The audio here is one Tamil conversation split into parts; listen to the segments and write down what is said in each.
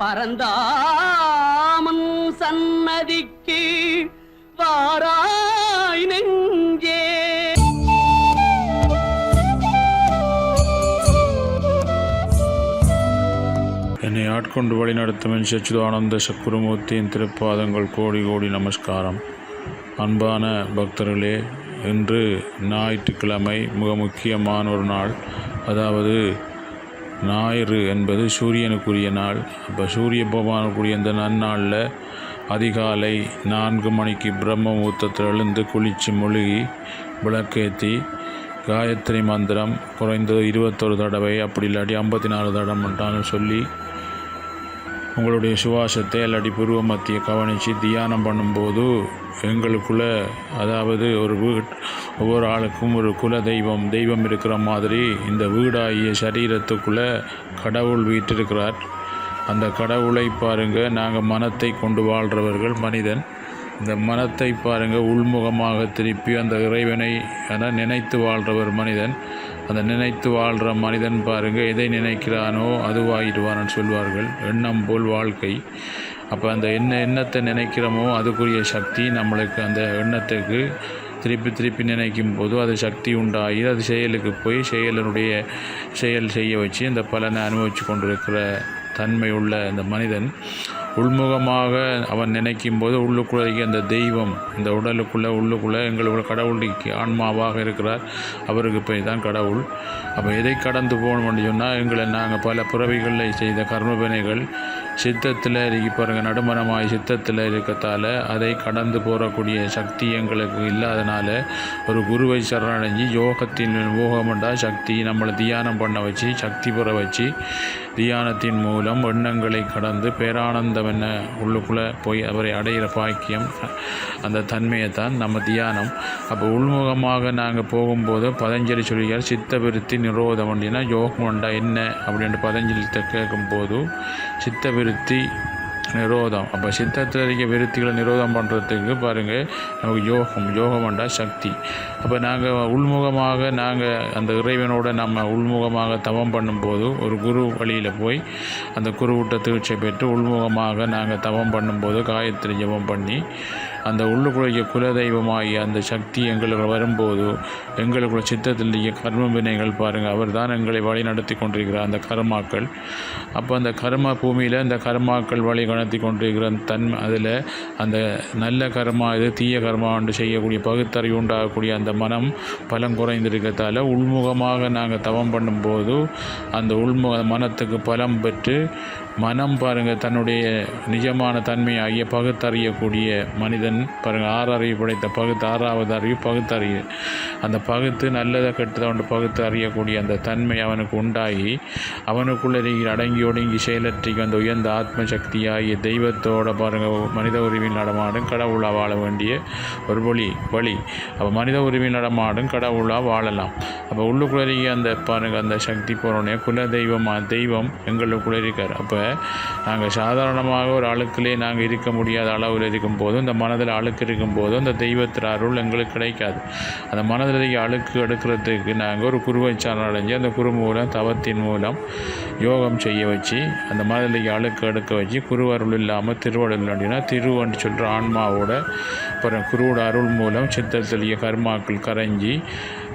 பரந்தாமன் சன்னதிக்கு வாராய் நெஞ்சே. என்னை ஆட்கொண்டு வழிநடத்தும் என் சச்சிதானந்த சக்குருமூர்த்தியின் திருப்பாதங்கள் கோடி கோடி நமஸ்காரம். அன்பான பக்தர்களே இன்று ஞாயிற்றுக்கிழமை மிக முக்கியமான ஒரு நாள். அதாவது ஞாயிறு என்பது சூரியனுக்குரிய நாள். அப்போ சூரிய பகவானுக்குரிய இந்த நன்னாளில் அதிகாலை நான்கு மணிக்கு பிரம்ம முகூர்த்தத்தில் எழுந்து குளித்து முழுகி விளக்கேற்றி காயத்ரி மந்திரம் குறைந்தது இருபத்தொரு தடவை அப்படி இல்லாட்டி ஐம்பத்தி நாலு தடவை சொல்லி உங்களுடைய சுவாசத்தை இல்லாட்டி பூர்வ மத்திய கவனித்து தியானம் பண்ணும்போது எங்களுக்குள்ளே அதாவது ஒரு வீட் ஒவ்வொரு ஆளுக்கும் ஒரு குல தெய்வம் தெய்வம் இருக்கிற மாதிரி இந்த வீடாகிய சரீரத்துக்குள்ளே கடவுள் வீட்டிருக்கிறார் அந்த கடவுளை பாருங்கள் நாங்கள் மனத்தை கொண்டு வாழ்கிறவர்கள் மனிதன். இந்த மனத்தை பாருங்கள் உள்முகமாக திருப்பி அந்த இறைவனை என நினைத்து வாழ்கிறவர் மனிதன். அந்த நினைத்து வாழ்கிற மனிதன் பாருங்கள் எதை நினைக்கிறானோ அதுவாகிடுவான்னு சொல்வார்கள். எண்ணம் போல் வாழ்க்கை. அப்போ அந்த என்ன எண்ணத்தை நினைக்கிறோமோ அதுக்குரிய சக்தி நம்மளுக்கு அந்த எண்ணத்துக்கு திருப்பி திருப்பி நினைக்கும் போது அது சக்தி உண்டாகி அது செயலுக்கு போய் செயலனுடைய செயல் செய்ய வச்சு அந்த பலனை அனுபவித்து கொண்டிருக்கிற தன்மை உள்ள இந்த மனிதன் உள்முகமாக அவன் நினைக்கும் போது உள்ளுக்குள்ளே அந்த தெய்வம் இந்த உடலுக்குள்ளே உள்ளுக்குள்ளே எங்களுக்குள்ள கடவுளுக்கு ஆன்மாவாக இருக்கிறார். அவருக்கு போய் தான் கடவுள். அப்போ எதை கடந்து போகணும்னு சொன்னால் எங்களை நாங்கள் பல பிறவிகளில் செய்த கர்மவினைகள் சித்தத்தில் இருக்கு பாருங்கள் நடுமணமாய் சித்தத்தில் இருக்கத்தால் அதை கடந்து போகக்கூடிய சக்தி எங்களுக்கு இல்லாதனால ஒரு குருவை சரணடைஞ்சு யோகத்தின் ஊகமண்டா சக்தி நம்மளை தியானம் பண்ண வச்சு சக்தி பெற வச்சு தியானத்தின் மூலம் எண்ணங்களை கடந்து பேரானந்தம் என்ன உள்ளுக்குள்ளே போய் அவரை அடையிற பாக்கியம் அந்த தன்மையை தான் நம்ம தியானம். அப்போ உள்முகமாக நாங்கள் போகும்போது பதஞ்சலி சொல்லியார் சித்தவிருத்தி நிரோதம் அப்படின்னா யோகம் உண்டா என்ன? அப்படின்ட்டு பதஞ்சலி கேட்கும்போது விருத்தி நிரோதம். அப்போ சித்தத்தில் இருக்க விருத்திகளை நிரோதம் பண்ணுறதுக்கு பாருங்கள் நமக்கு யோகம் யோகம் வேண்டா சக்தி. அப்போ நாங்கள் உள்முகமாக நாங்கள் அந்த இறைவனோட நம்ம உள்முகமாக தவம் பண்ணும்போது ஒரு குரு வழியில் போய் அந்த குருவிட்ட தீட்சை பெற்று உள்முகமாக நாங்கள் தவம் பண்ணும்போது காயத்திரி ஜபம் பண்ணி அந்த உள்ளுக்குள்ள குலதெய்வமாகிய அந்த சக்தி எங்களுக்கு வரும்போது எங்களுக்குள்ள சித்தத்திலேயே கர்ம வினைகள் பாருங்கள் அவர் தான் எங்களை வழி நடத்தி கொண்டிருக்கிறார் அந்த கர்மாக்கள். அப்போ அந்த கர்ம பூமியில் அந்த கர்மாக்கள் வழி நடத்தி கொண்டிருக்கிற அந்த தன்மை அதில் அந்த நல்ல கர்மா இது தீய கர்மா என்று செய்யக்கூடிய பகுத்தறிவு உண்டாகக்கூடிய அந்த மனம் பலம் குறைந்திருக்கிறதால உள்முகமாக நாங்கள் தவம் பண்ணும்போது அந்த உள்முக மனத்துக்கு பலம் பெற்று மனம் பாருங்கள் தன்னுடைய நிஜமான தன்மையாகிய பகுத்தறியக்கூடிய மனிதன் பாருங்கள் ஆறு அறிவு படைத்த பகுத்து ஆறாவது அறிவு பகுத்தறிவு அந்த பகுத்து நல்லதை கெட்டதை கொண்டு பகுத்து அறியக்கூடிய அந்த தன்மை அவனுக்கு உண்டாகி அவனுக்குள்ளே அடங்கி ஒடுங்கி செயலற்றிக்கு அந்த உயர்ந்த ஆத்ம சக்தியாகிய தெய்வத்தோட பாருங்கள் மனித உரிமையில் நடமாடும் கடவுளாக வாழ வேண்டிய ஒரு வழி வழி. அப்போ மனித உரிமையில் நடமாடும் கடவுளாக வாழலாம். அப்போ உள்ளுக்குள்ளே அந்த பாருங்கள் அந்த சக்தி போகிறோன்னே குல தெய்வமாக தெய்வம் எங்களுக்குள்ளே இருக்கார். அப்போ நாங்கள் சாதாரணமாக ஒரு அழுக்கிலே நாங்கள் இருக்க முடியாத அளவில் இருக்கும்போது இந்த மனதில் அழுக்கு இருக்கும்போது அந்த தெய்வத்தின் அருள் எங்களுக்கு கிடைக்காது. அந்த மனதில் அழுக்கு எடுக்கிறதுக்கு நாங்கள் ஒரு குருவை அடைஞ்சு அந்த குரு மூலம் தவத்தின் மூலம் யோகம் செய்ய வச்சு அந்த மனதில் அழுக்கு எடுக்க வச்சு குரு அருள் இல்லாமல் திருவருள் அப்படின்னா திருவன்னு சொல்கிற ஆன்மாவோட அப்புறம் குருவோட அருள் மூலம் சித்தத்திலேயே கர்மாக்கள் கரைஞ்சி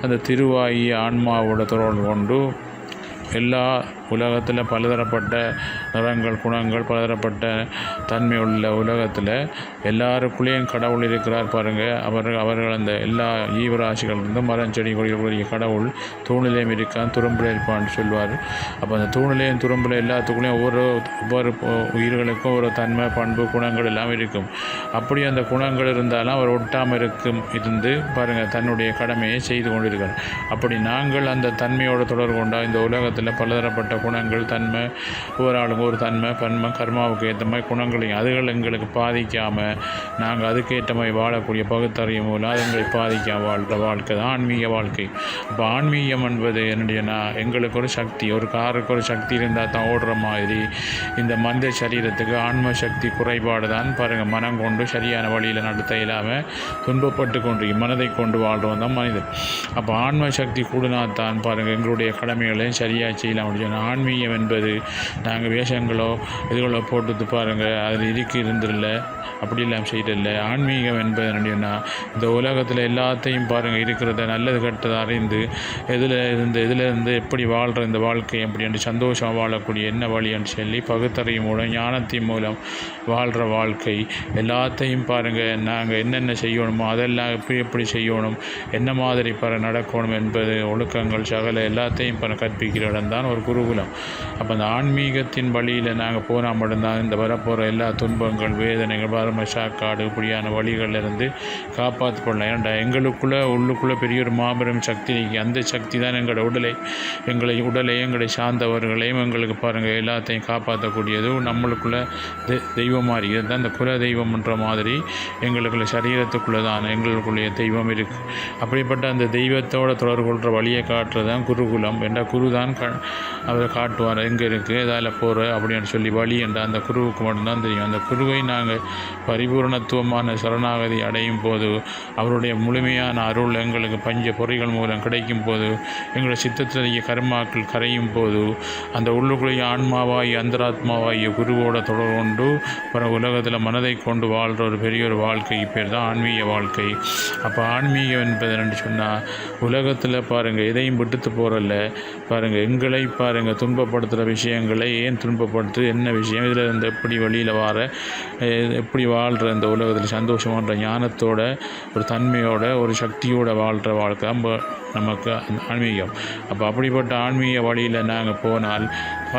அந்த திருவாயி ஆன்மாவோட தொடர்பு கொண்டு எல்லா உலகத்தில் பலதரப்பட்ட நிறங்கள் குணங்கள் பலதரப்பட்ட தன்மை உள்ள உலகத்தில் எல்லாருக்குள்ளேயும் கடவுள் இருக்கிறார் பாருங்கள் அவர்கள் அவர்கள் அந்த எல்லா ஜீவராசிகள் மரம் செடி கொடிகளுடைய கடவுள் தூணிலையும் இருக்கான் துரும்பில் இருப்பான்னு சொல்வார். அப்போ அந்த தூணிலையும் துரும்பில் எல்லாத்துக்குள்ளேயும் ஒவ்வொரு ஒவ்வொரு உயிர்களுக்கும் ஒரு தன்மை பண்பு குணங்கள் எல்லாம் இருக்கும். அப்படி அந்த குணங்கள் இருந்தாலும் அவர் ஒட்டாமல் இருக்கும் இருந்து பாருங்கள் தன்னுடைய கடமையை செய்து கொண்டிருக்கிறார். அப்படி நாங்கள் அந்த தன்மையோடு தொடர்பு கொண்டால் இந்த உலகத்தில் பலதரப்பட்ட குணங்கள் தன்மை ஒவ்வொரு ஆளுங்க ஒரு தன்மை பன்மை கர்மாவுக்கு ஏற்ற மாதிரி குணங்களையும் அதுகள் எங்களுக்கு பாதிக்காமல் நாங்கள் அதுக்கேற்ற மாதிரி வாழக்கூடிய பகுத்தறிவு மூலம் அது எங்களை பாதிக்காம வாழ்கிற வாழ்க்கை தான் ஆன்மீக வாழ்க்கை. இப்போ ஆன்மீகம் என்பது என்னுடையனா எங்களுக்கு ஒரு சக்தி ஒரு காருக்கு ஒரு சக்தி இருந்தால் தான் ஓடுற மாதிரி இந்த மந்த சரீரத்துக்கு ஆன்ம சக்தி குறைபாடு தான் பாருங்கள் மனம் கொண்டு சரியான வழியில் நடத்த இல்லாமல் துன்பப்பட்டு கொண்டு மனதை கொண்டு வாழ்கிறோம் தான் மனிதன். அப்போ ஆன்ம சக்தி கூடுனா தான் பாருங்கள் எங்களுடைய கடமைகளையும் சரியாக செய்யலாம் அப்படின்னு ஆன்மீகம் என்பது நாங்கள் வேஷங்களோ இதுகளோ போட்டு பாருங்கள் அதில் இருக்கு இருந்துடல அப்படிலாம் செய்யல ஆன்மீகம் என்பது என்னன்னா இந்த உலகத்தில் எல்லாத்தையும் பாருங்கள் இருக்கிறத நல்லது கெட்டதை அறிந்து எதில் இருந்து இதிலிருந்து எப்படி வாழ்கிற இந்த வாழ்க்கை எப்படி என்று சந்தோஷம் வாழக்கூடிய என்ன வழின்னு சொல்லி பகுத்தறியும் மூலம் ஞானத்தின் மூலம் வாழ்கிற வாழ்க்கை. எல்லாத்தையும் பாருங்கள் நாங்கள் என்னென்ன செய்யணுமோ அதெல்லாம் எப்படி எப்படி செய்யணும் என்ன மாதிரி பர நடக்கணும் என்பது ஒழுக்கங்கள் சகல எல்லாத்தையும் பர கற்பிக்கிற இடம் தான் ஒரு குருகுலம் அப்போ அந்த ஆன்மீகத்தின் வழியில் நாங்கள் போனால் மட்டும்தான் இந்த வரப்போகிற எல்லா துன்பங்கள் வேதனைகள் வறுமை சாக்காடு இப்படியான வழிகள்ல இருந்து காப்பாற்றிக்கொள்ளலாம் ஏன்டா எங்களுக்குள்ளே உள்ளுக்குள்ளே பெரிய ஒரு மாபெரும் சக்தி இருக்கு. அந்த சக்தி தான் எங்களோட உடலை எங்களை உடலை எங்களை சார்ந்தவர்களையும் எங்களுக்கு பாருங்கள் எல்லாத்தையும் காப்பாற்றக்கூடியது நம்மளுக்குள்ள தெ தெய்வமாக இருக்குது தான் இந்த குல தெய்வம்ன்ற மாதிரி எங்களுக்குள்ள சரீரத்துக்குள்ளே தான் எங்களுக்குள்ளே தெய்வம் இருக்குது அப்படிப்பட்ட அந்த தெய்வத்தோட தொடர்பு கொள்கிற வழியை காட்டுறது தான் குருகுலம். என்ற குரு தான் க அவர் காட்டுவார். எங்கே இருக்குது இதால் போகிற அப்படின்னு சொல்லி வழி என்ற அந்த குருவுக்கு மட்டும்தான் தெரியும். அந்த குருவை நாங்கள் பரிபூரணத்துவமான சரணாகதி அடையும் போது அவருடைய முழுமையான அருள் எங்களுக்கு பஞ்ச பொறிகள் மூலம் கிடைக்கும் போது எங்களுடைய சித்தத்திலேயே கர்மாக்கள் கரையும் போது அந்த உள்ளுக்குள்ளேயே ஆன்மாவாய் அந்தராத்மாவாகிய குருவோட தொடர் கொண்டு பிற உலகத்தில் மனதை கொண்டு வாழ்கிற ஒரு பெரிய ஒரு வாழ்க்கை. பேர் தான் ஆன்மீக வாழ்க்கை. அப்போ ஆன்மீகம் என்பது என்று சொன்னால் உலகத்தில் பாருங்கள் எதையும் விட்டுட்டு போகிறல்ல பாருங்கள் எங்களை பாருங்கள் துன்பப்படுத்துகிற விஷயங்களை ஏன் துன்பப்படுத்து? என்ன விஷயம்? இதில் இருந்து எப்படி வெளியில் வார? எப்படி வாழ்கிற இந்த உலகத்தில்? சந்தோஷமான்ற ஞானத்தோட ஒரு தன்மையோட ஒரு சக்தியோட வாழ்கிற வாழ்க்கை. நம்ம நமக்கு ஆன்மீகம். அப்போ அப்படிப்பட்ட ஆன்மீக வழியில் நாங்கள் போனால்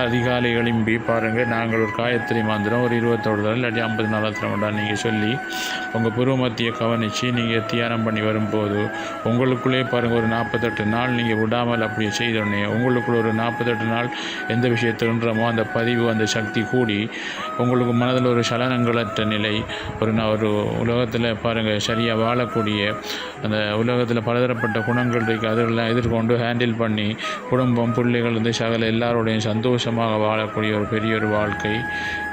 அதிகாலை எழும்பி பாருங்கள் நாங்கள் ஒரு காயத்ரி மாந்திரம் ஒரு இருபத்தோடு தடவை இல்லாட்டி ஐம்பது நாலாத்திரம் கொண்டா நீங்கள் சொல்லி உங்கள் பூர்வமத்தியை கவனித்து நீங்கள் தியானம் பண்ணி வரும்போது உங்களுக்குள்ளே பாருங்கள் ஒரு நாற்பத்தெட்டு நாள் நீங்கள் விடாமல் அப்படியே செய்தோடனே உங்களுக்குள்ள ஒரு நாற்பத்தெட்டு நாள் எந்த விஷயத்துன்றமோ அந்த பதிவு அந்த சக்தி கூடி உங்களுக்கு மனதில் ஒரு சலனங்களற்ற நிலை ஒரு நான் ஒரு உலகத்தில் பாருங்கள் சரியாக வாழக்கூடிய அந்த உலகத்தில் பலதரப்பட்ட குணங்கள் இருக்க அதெல்லாம் எதிர்கொண்டு ஹேண்டில் பண்ணி குடும்பம் பிள்ளைகள் வந்து சகல எல்லாரோடையும் சந்தோஷமாக வாழக்கூடிய ஒரு பெரிய ஒரு வாழ்க்கை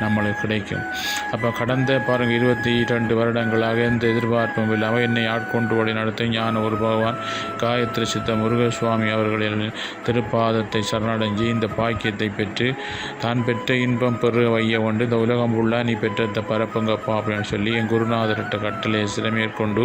நம்மளுக்கு கிடைக்கும். அப்போ கடந்த பாருங்கள் இருபத்தி ரெண்டு வருடங்களாக எந்த எதிர்பார்ப்பும் இல்லாமல் என்னை ஆட்கொண்டு வழி நடத்த ஞான ஒரு பகவான் காயத்ரி சித்த முருகசுவாமி அவர்களின் திருப்பாதத்தை சரணடைஞ்சு இந்த பாக்கியத்தை பெற்று தான் பெற்ற இன்பம் பெருக வைய கொண்டு இந்த உலகம் உள்ள நீ பெற்ற பரப்புங்கப்பா அப்படின்னு சொல்லி என் குருநாதர்கிட்ட கட்டளை சிறமேற்கொண்டு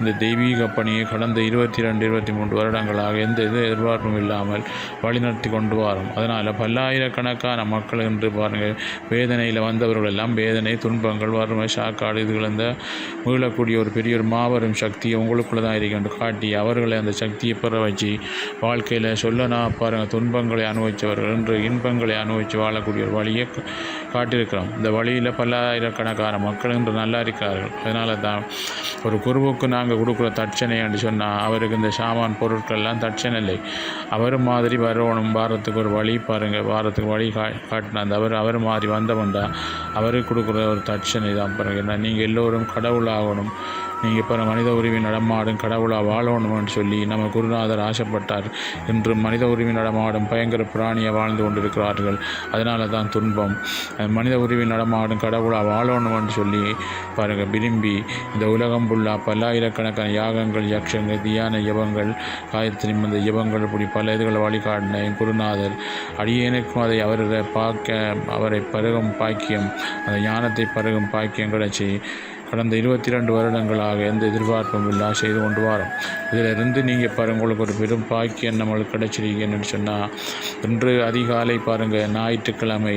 இந்த தெய்வீக பணியை கடந்த இருபத்தி ரெண்டு இருபத்தி மூன்று வருடங்களாக எந்த இது எதிர்பார்ப்பும் இல்லாமல் வழிநடத்தி கொண்டு வரும். அதனால் பல்லாயிரக்கணக்கான மக்கள் என்று பாருங்கள் வேதனையில் வந்தவர்கள் எல்லாம் வேதனை துன்பங்கள் வறுமை சாக்காடு இதுகள் இந்த மீளக்கூடிய ஒரு பெரிய ஒரு மாபெரும் சக்தி உங்களுக்குள்ள தான் இருக்கின்ற காட்டி அவர்களை அந்த சக்தியை பெற வச்சு வாழ்க்கையில் சொல்லனா பாருங்கள் துன்பங்களை அனுபவித்தவர்கள் என்று இன்பங்களை அனுபவித்து வாழக்கூடிய ஒரு வழியை காட்டியிருக்கிறோம். இந்த வழியில் பல்லாயிரக்கணக்கான மக்கள் இன்று நல்லா இருக்கிறார்கள். அதனால தான் ஒரு குருவுக்கு நாங்கள் கொடுக்குற தட்சணை என்று சொன்னால் அவருக்கு இந்த சாமான் பொருட்கள்லாம் தட்சணை இல்லை. அவர் மாதிரி வரணும் வாரத்துக்கு ஒரு வழி பாருங்கள் வாரத்துக்கு வழி கா காட்டினா அந்த அவர் அவர் மாதிரி வந்தவன்டா அவருக்கு கொடுக்குற ஒரு தட்சணை தான் பாருங்க. ஏன்னா நீங்கள் எல்லோரும் கடவுளாகணும். நீங்கள் இப்போ மனித உரிமை நடமாடும் கடவுளாக வாழணும்னு சொல்லி நம்ம குருநாதர் ஆசைப்பட்டார் இன்று மனித உரிமை நடமாடும் பயங்கர பிராணியை வாழ்ந்து கொண்டிருக்கிறார்கள். அதனால தான் துன்பம். மனித உரிமை நடமாடும் கடவுளாக வாழணும்னு சொல்லி பாருங்க விரும்பி இந்த உலகம் புல்லா பல்லாயிரக்கணக்கான யாகங்கள் யக்ஷங்கள் தியான யபங்கள் காயத்ரி இந்த யபங்கள் இப்படி பல இதுகளை வழிகாட்டின என் குருநாதர். அடியேனுக்கும் அதை அவரை பார்க்க அவரை பருகும் பாக்கியம் அந்த ஞானத்தை பருகும் பாக்கியம் கிடைச்சி கடந்த இருபத்தி ரெண்டு வருடங்களாக எந்த எதிர்பார்ப்பும் இல்லா செய்து கொண்டு வரோம். இதிலிருந்து நீங்கள் பாருங்கள் உங்களுக்கு ஒரு பெரும் பாக்கியம் நம்மளுக்கு கிடைச்சிருக்கீங்கன்னு சொன்னால் இன்று அதிகாலை பாருங்கள் ஞாயிற்றுக்கிழமை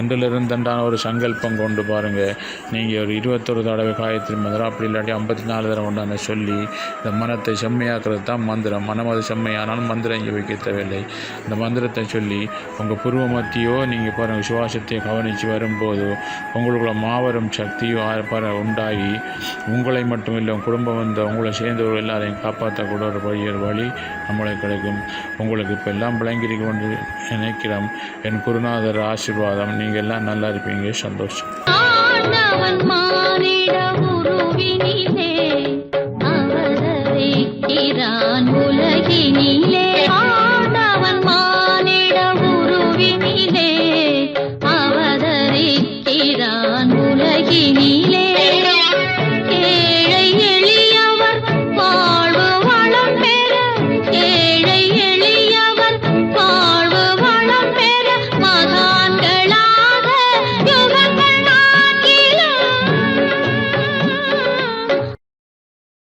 இன்றிலிருந்துண்டான ஒரு சங்கல்பம் கொண்டு பாருங்கள் நீங்கள் ஒரு இருபத்தொரு தடவை காயத்ரி மந்திரம் அப்படி இல்லாட்டி ஐம்பத்தி நாலு தடவை உண்டான சொல்லி இந்த மனத்தை செம்மையாக்குறது தான் மந்திரம். மனம் அது செம்மையானாலும் மந்திரம் இங்கே வைக்க தேவையில்லை. இந்த மந்திரத்தை சொல்லி உங்கள் பூர்வ மத்தியோ நீங்கள் பாருங்கள் சுவாசத்தை கவனித்து வரும்போது உங்களுக்குள்ள மாபெரும் சக்தியோ ஆர்ப்பார ஆகி உங்களை மட்டும் இல்லை உங்கள் குடும்பம் வந்த உங்களை சேர்ந்தவர்கள் எல்லாரையும் காப்பாற்றக்கூட ஒரு வழி ஒரு வழி நம்மளுக்கு கிடைக்கும். உங்களுக்கு இப்போ எல்லாம் விளங்கியிருக்க கொண்டு நினைக்கிறோம் என் குருநாதர் ஆசீர்வாதம். நீங்கள் எல்லாம் நல்லா இருப்பீங்க. சந்தோஷம். மாறிட மானிட